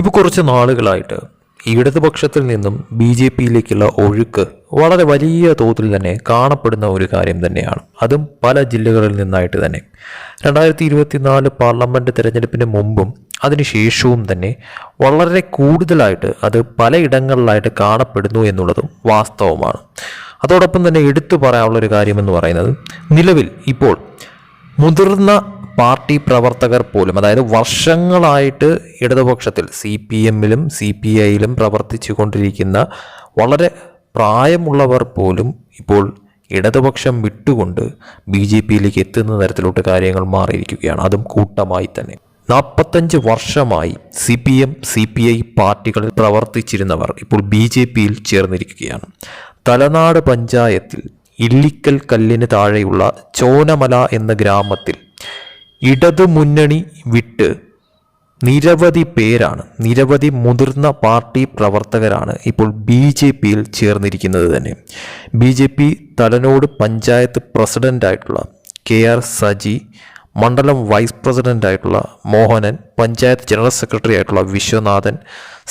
ഇപ്പോൾ കുറച്ച് നാളുകളായിട്ട് ഇടതുപക്ഷത്തിൽ നിന്നും ബി ജെ പിയിലേക്കുള്ള ഒഴുക്ക് വളരെ വലിയ തോതിൽ തന്നെ കാണപ്പെടുന്ന ഒരു കാര്യം തന്നെയാണ്. അതും പല ജില്ലകളിൽ നിന്നായിട്ട് തന്നെ. രണ്ടായിരത്തി ഇരുപത്തിനാല് പാർലമെന്റ് തിരഞ്ഞെടുപ്പിന് മുമ്പും അതിനുശേഷവും തന്നെ വളരെ കൂടുതലായിട്ട് അത് പലയിടങ്ങളിലായിട്ട് കാണപ്പെടുന്നു എന്നുള്ളതും വാസ്തവമാണ്. അതോടൊപ്പം തന്നെ എടുത്തു പറയാനുള്ള ഒരു കാര്യമെന്ന് പറയുന്നത് നിലവിൽ ഇപ്പോൾ മുതിർന്ന പാർട്ടി പ്രവർത്തകർ പോലും അതായത് വർഷങ്ങളായിട്ട് ഇടതുപക്ഷത്തിൽ സി പി എമ്മിലും സി പി ഐയിലും പ്രവർത്തിച്ചു കൊണ്ടിരിക്കുന്ന വളരെ പ്രായമുള്ളവർ പോലും ഇപ്പോൾ ഇടതുപക്ഷം വിട്ടുകൊണ്ട് ബി ജെ പിയിലേക്ക് എത്തുന്ന തരത്തിലോട്ട് കാര്യങ്ങൾ മാറിയിരിക്കുകയാണ്. അതും കൂട്ടമായി തന്നെ. നാൽപ്പത്തഞ്ച് വർഷമായി C P M C P I പാർട്ടികളിൽ പ്രവർത്തിച്ചിരുന്നവർ ഇപ്പോൾ ബി ജെ പിയിൽ ചേർന്നിരിക്കുകയാണ്. തലനാട് പഞ്ചായത്തിൽ ഇല്ലിക്കൽ കല്ലിന് താഴെയുള്ള ചോനമല എന്ന ഗ്രാമത്തിൽ ഇടതു മുന്നണി വിട്ട് നിരവധി പേരാണ് നിരവധി മുതിർന്ന പാർട്ടി പ്രവർത്തകരാണ് ഇപ്പോൾ ബി ജെ പിയിൽ ചേർന്നിരിക്കുന്നത് തന്നെ. ബി ജെ പി തലനോട് പഞ്ചായത്ത് പ്രസിഡന്റായിട്ടുള്ള കെ ആർ സജി മണ്ഡലം വൈസ് പ്രസിഡന്റായിട്ടുള്ള മോഹനൻ പഞ്ചായത്ത് ജനറൽ സെക്രട്ടറി ആയിട്ടുള്ള വിശ്വനാഥൻ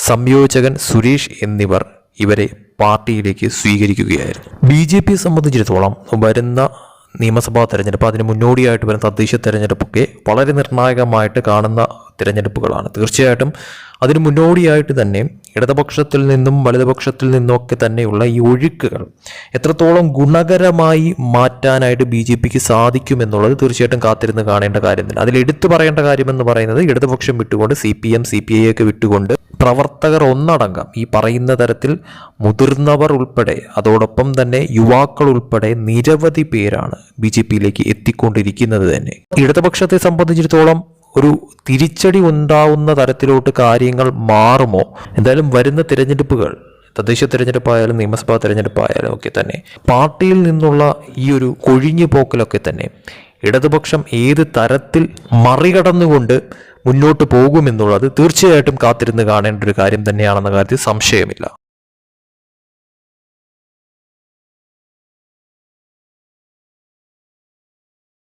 സംയോജകൻ സുരേഷ് എന്നിവർ ഇവരെ പാർട്ടിയിലേക്ക് സ്വീകരിക്കുകയായിരുന്നു. ബി ജെ പിയെ സംബന്ധിച്ചിടത്തോളം വരുന്ന നിയമസഭാ തെരഞ്ഞെടുപ്പ് അതിന് മുന്നോടിയായിട്ട് വരുന്ന തദ്ദേശ തെരഞ്ഞെടുപ്പൊക്കെ വളരെ നിർണായകമായിട്ട് കാണുന്ന തിരഞ്ഞെടുപ്പുകളാണ്. തീർച്ചയായിട്ടും അതിന് മുന്നോടിയായിട്ട് തന്നെ ഇടതുപക്ഷത്തിൽ നിന്നും വലതുപക്ഷത്തിൽ നിന്നും ഒക്കെ തന്നെയുള്ള ഈ ഒഴുക്കുകൾ എത്രത്തോളം ഗുണകരമായി മാറ്റാനായിട്ട് ബി ജെ പിക്ക് സാധിക്കുമെന്നുള്ളത് തീർച്ചയായിട്ടും കാത്തിരുന്ന് കാണേണ്ട കാര്യം തന്നെ അതിൽ എടുത്തു പറയേണ്ട കാര്യമെന്ന് പറയുന്നത് ഇടതുപക്ഷം വിട്ടുകൊണ്ട് C P M C P I ഒക്കെ വിട്ടുകൊണ്ട് പ്രവർത്തകർ ഒന്നടങ്കം ഈ പറയുന്ന തരത്തിൽ മുതിർന്നവർ ഉൾപ്പെടെ അതോടൊപ്പം തന്നെ യുവാക്കൾ ഉൾപ്പെടെ നിരവധി പേരാണ് ബി ജെ പിയിലേക്ക് എത്തിക്കൊണ്ടിരിക്കുന്നത് തന്നെ. ഇടതുപക്ഷത്തെ സംബന്ധിച്ചിടത്തോളം ഒരു തിരിച്ചടി ഉണ്ടാവുന്ന തരത്തിലോട്ട് കാര്യങ്ങൾ മാറുമോ? എന്തായാലും വരുന്ന തിരഞ്ഞെടുപ്പുകൾ തദ്ദേശ തിരഞ്ഞെടുപ്പായാലും നിയമസഭാ തിരഞ്ഞെടുപ്പായാലും ഒക്കെ തന്നെ പാർട്ടിയിൽ നിന്നുള്ള ഈ ഒരു കൊഴിഞ്ഞു പോക്കലൊക്കെ തന്നെ ഇടതുപക്ഷം ഏത് തരത്തിൽ മറികടന്നുകൊണ്ട് മുന്നോട്ട് പോകുമെന്നുള്ളത് തീർച്ചയായിട്ടും കാത്തിരുന്ന് കാണേണ്ട ഒരു കാര്യം തന്നെയാണെന്ന കാര്യത്തിൽ സംശയമില്ല.